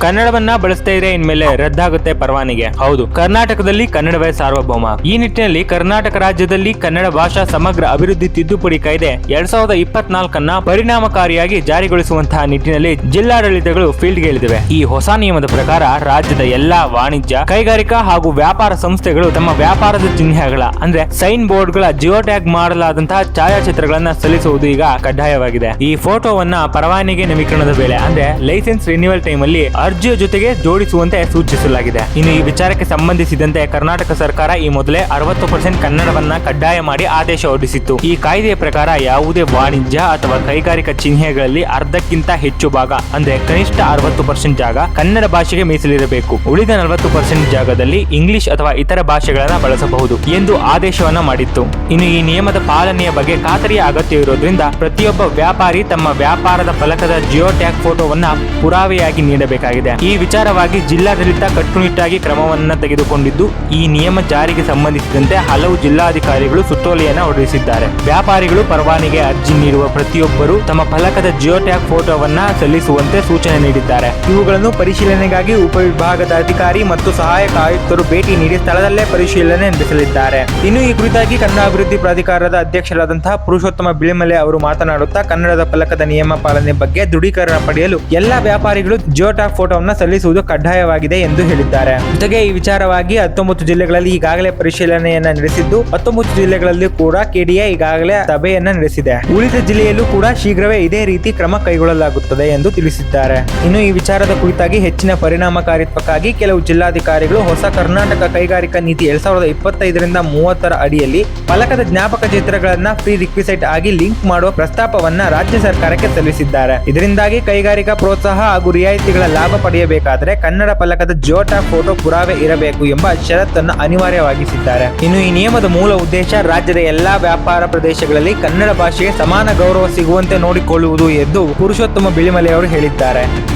ಕನ್ನಡವನ್ನ ಬಳಸ್ತಾ ಇದ್ರೆ ಇನ್ಮೇಲೆ ರದ್ದಾಗುತ್ತೆ ಪರವಾನಿಗೆ. ಹೌದು. ಕರ್ನಾಟಕದಲ್ಲಿ ಕನ್ನಡವೇ ಸಾರ್ವಭೌಮ. ಈ ನಿಟ್ಟಿನಲ್ಲಿ ಕರ್ನಾಟಕ ರಾಜ್ಯದಲ್ಲಿ ಕನ್ನಡ ಭಾಷಾ ಸಮಗ್ರ ಅಭಿವೃದ್ಧಿ ತಿದ್ದುಪಡಿ ಕಾಯ್ದೆ ಎರಡ್ ಸಾವಿರದ ಇಪ್ಪತ್ನಾಲ್ಕನ್ನ ಪರಿಣಾಮಕಾರಿಯಾಗಿ ಜಾರಿಗೊಳಿಸುವಂತಹ ನಿಟ್ಟಿನಲ್ಲಿ ಜಿಲ್ಲಾಡಳಿತಗಳು ಫೀಲ್ಡ್ಗೆ ಇಳಿದಿವೆ. ಈ ಹೊಸ ನಿಯಮದ ಪ್ರಕಾರ ರಾಜ್ಯದ ಎಲ್ಲಾ ವಾಣಿಜ್ಯ ಕೈಗಾರಿಕಾ ಹಾಗೂ ವ್ಯಾಪಾರ ಸಂಸ್ಥೆಗಳು ತಮ್ಮ ವ್ಯಾಪಾರದ ಚಿಹ್ನೆಗಳ ಅಂದ್ರೆ ಸೈನ್ ಬೋರ್ಡ್ಗಳ ಜಿಯೋ ಟ್ಯಾಗ್ ಮಾಡಲಾದಂತಹ ಛಾಯಾಚಿತ್ರಗಳನ್ನ ಸಲ್ಲಿಸುವುದು ಈಗ ಕಡ್ಡಾಯವಾಗಿದೆ. ಈ ಫೋಟೋವನ್ನ ಪರವಾನಿಗೆ ನವೀಕರಣದ ವೇಳೆ ಅಂದ್ರೆ ಲೈಸೆನ್ಸ್ ರಿನ್ಯೂವಲ್ ಟೈಮ್ ಅಲ್ಲಿ ಅರ್ಜಿಯ ಜೊತೆಗೆ ಜೋಡಿಸುವಂತೆ ಸೂಚಿಸಲಾಗಿದೆ. ಇನ್ನು ಈ ವಿಚಾರಕ್ಕೆ ಸಂಬಂಧಿಸಿದಂತೆ ಕರ್ನಾಟಕ ಸರ್ಕಾರ ಈ ಮೊದಲೇ ಅರವತ್ತು ಪರ್ಸೆಂಟ್ ಕನ್ನಡವನ್ನ ಕಡ್ಡಾಯ ಮಾಡಿ ಆದೇಶ ಹೊರಡಿಸಿತ್ತು. ಈ ಕಾಯ್ದೆಯ ಪ್ರಕಾರ ಯಾವುದೇ ವಾಣಿಜ್ಯ ಅಥವಾ ಕೈಗಾರಿಕಾ ಚಿಹ್ನೆಗಳಲ್ಲಿ ಅರ್ಧಕ್ಕಿಂತ ಹೆಚ್ಚು ಭಾಗ, ಅಂದ್ರೆ ಕನಿಷ್ಠ ಅರವತ್ತು ಪರ್ಸೆಂಟ್ ಜಾಗ ಕನ್ನಡ ಭಾಷೆಗೆ ಮೀಸಲಿರಬೇಕು. ಉಳಿದ ನಲವತ್ತು ಪರ್ಸೆಂಟ್ ಜಾಗದಲ್ಲಿ ಇಂಗ್ಲಿಷ್ ಅಥವಾ ಇತರ ಭಾಷೆಗಳನ್ನ ಬಳಸಬಹುದು ಎಂದು ಆದೇಶವನ್ನ ಮಾಡಿತ್ತು. ಇನ್ನು ಈ ನಿಯಮದ ಪಾಲನೆಯ ಬಗ್ಗೆ ಖಾತರಿಯ ಇರೋದ್ರಿಂದ ಪ್ರತಿಯೊಬ್ಬ ವ್ಯಾಪಾರಿ ತಮ್ಮ ವ್ಯಾಪಾರದ ಫಲಕದ ಜಿಯೋ ಟ್ಯಾಗ್ ಫೋಟೋವನ್ನ ಪುರಾವೆಯಾಗಿ ನೀಡಬೇಕಾಗಿದೆ. ಈ ವಿಚಾರವಾಗಿ ಜಿಲ್ಲಾಡಳಿತ ಕಟ್ಟುನಿಟ್ಟಾಗಿ ಕ್ರಮವನ್ನ ತೆಗೆದುಕೊಂಡಿದ್ದು, ಈ ನಿಯಮ ಜಾರಿಗೆ ಸಂಬಂಧಿಸಿದಂತೆ ಹಲವು ಜಿಲ್ಲಾಧಿಕಾರಿಗಳು ಸುತ್ತೋಲೆಯನ್ನು ಹೊರಡಿಸಿದ್ದಾರೆ. ವ್ಯಾಪಾರಿಗಳು ಪರವಾನಿಗೆ ಅರ್ಜಿ ನೀಡುವ ಪ್ರತಿಯೊಬ್ಬರು ತಮ್ಮ ಫಲಕದ ಜಿಯೋ ಟ್ಯಾಗ್ ಫೋಟೋವನ್ನ ಸಲ್ಲಿಸುವಂತೆ ಸೂಚನೆ ನೀಡಿದ್ದಾರೆ. ಇವುಗಳನ್ನು ಪರಿಶೀಲನೆಗಾಗಿ ಉಪವಿಭಾಗದ ಅಧಿಕಾರಿ ಮತ್ತು ಸಹಾಯಕ ಆಯುಕ್ತರು ಭೇಟಿ ನೀಡಿ ಸ್ಥಳದಲ್ಲೇ ಪರಿಶೀಲನೆ ನಡೆಸಲಿದ್ದಾರೆ. ಇನ್ನು ಈ ಕುರಿತಾಗಿ ಕನ್ನಡ ಅಭಿವೃದ್ಧಿ ಪ್ರಾಧಿಕಾರದ ಅಧ್ಯಕ್ಷರಾದಂತಹ ಪುರುಷೋತ್ತಮ ಬಿಳಿಮಲೆ ಅವರು ಮಾತನಾಡುತ್ತಾ, ಕನ್ನಡದ ಫಲಕದ ನಿಯಮ ಪಾಲನೆ ಬಗ್ಗೆ ದೃಢೀಕರಣ ಪಡೆಯಲು ಎಲ್ಲ ವ್ಯಾಪಾರಿಗಳು ಜಿಯೋ ಟ್ಯಾಗ್ ಫೋಟೋವನ್ನು ಸಲ್ಲಿಸುವುದು ಕಡ್ಡಾಯವಾಗಿದೆ ಎಂದು ಹೇಳಿದ್ದಾರೆ. ಜೊತೆಗೆ ಈ ವಿಚಾರವಾಗಿ ಹತ್ತೊಂಬತ್ತು ಜಿಲ್ಲೆಗಳಲ್ಲಿ ಈಗಾಗಲೇ ಪರಿಶೀಲನೆಯನ್ನ ನಡೆಸಿದ್ದು, ಹತ್ತೊಂಬತ್ತು ಜಿಲ್ಲೆಗಳಲ್ಲಿ ಕೂಡ ಕೆಡಿಎ ಈಗಾಗಲೇ ಸಭೆಯನ್ನ ನಡೆಸಿದೆ. ಉಳಿದ ಜಿಲ್ಲೆಯಲ್ಲೂ ಕೂಡ ಶೀಘ್ರವೇ ಇದೇ ರೀತಿ ಕ್ರಮ ಕೈಗೊಳ್ಳಲಾಗುತ್ತದೆ ಎಂದು ತಿಳಿಸಿದ್ದಾರೆ. ಇನ್ನು ಈ ವಿಚಾರದ ಕುರಿತಾಗಿ ಹೆಚ್ಚಿನ ಪರಿಣಾಮಕಾರಿತ್ವಕ್ಕಾಗಿ ಕೆಲವು ಜಿಲ್ಲಾಧಿಕಾರಿಗಳು ಹೊಸ ಕರ್ನಾಟಕ ಕೈಗಾರಿಕಾ ನೀತಿ ಎರಡ್ ಸಾವಿರದ ಇಪ್ಪತ್ತೈದರಿಂದ ಮೂವತ್ತರ ಅಡಿಯಲ್ಲಿ ಫಲಕದ ಜ್ಞಾಪಕ ಚಿತ್ರಗಳನ್ನ ಫ್ರೀ ರಿಕ್ವಿಸೈಟ್ ಆಗಿ ಲಿಂಕ್ ಮಾಡುವ ಪ್ರಸ್ತಾಪವನ್ನ ರಾಜ್ಯ ಸರ್ಕಾರಕ್ಕೆ ಸಲ್ಲಿಸಿದ್ದಾರೆ. ಇದರಿಂದಾಗಿ ಕೈಗಾರಿಕಾ ಪ್ರೋತ್ಸಾಹ ಹಾಗೂ ರಿಯಾಯಿತಿಗಳ ಪಡೆಯಬೇಕಾದರೆ ಕನ್ನಡ ಫಲಕದ ಜೋಟ ಫೋಟೋ ಪುರಾವೆ ಇರಬೇಕು ಎಂಬ ಷರತ್ತನ್ನು ಅನಿವಾರ್ಯವಾಗಿಸಿದ್ದಾರೆ. ಇನ್ನು ಈ ನಿಯಮದ ಮೂಲ ಉದ್ದೇಶ ರಾಜ್ಯದ ಎಲ್ಲಾ ವ್ಯಾಪಾರ ಪ್ರದೇಶಗಳಲ್ಲಿ ಕನ್ನಡ ಭಾಷೆಗೆ ಸಮಾನ ಗೌರವ ಸಿಗುವಂತೆ ನೋಡಿಕೊಳ್ಳುವುದು ಎಂದು ಪುರುಷೋತ್ತಮ ಬಿಳಿಮಲೆಯವರು ಹೇಳಿದ್ದಾರೆ.